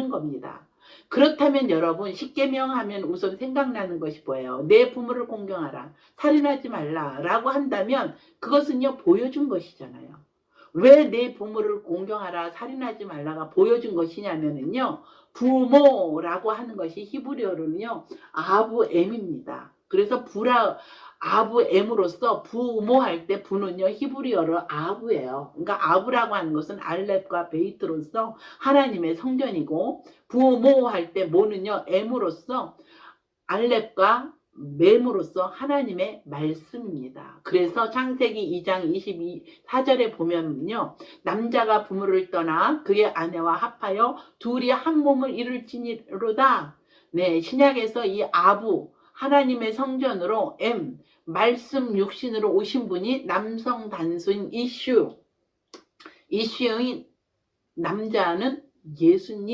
되는 겁니다. 그렇다면 여러분 십계명 하면 우선 생각나는 것이 뭐예요? 내 부모를 공경하라. 살인하지 말라 라고 한다면 그것은요 보여준 것이잖아요. 왜 내 부모를 공경하라 살인하지 말라가 보여준 것이냐면은요 부모라고 하는 것이 히브리어로는요 아부엠입니다. 그래서 부라 아부엠으로서 부모할 때 부는요 히브리어로 아부예요. 그러니까 아부라고 하는 것은 알렙과 베이트로서 하나님의 성전이고 부모할 때 모는요 엠으로서 알렙과 맴으로써 하나님의 말씀입니다. 그래서 창세기 2장 22사절에 보면요. 남자가 부모를 떠나 그의 아내와 합하여 둘이 한 몸을 이룰지니로다. 네, 신약에서 이 아부 하나님의 성전으로 M 말씀 육신으로 오신 분이 남성 단수인 이슈. 이슈인 남자는 예수님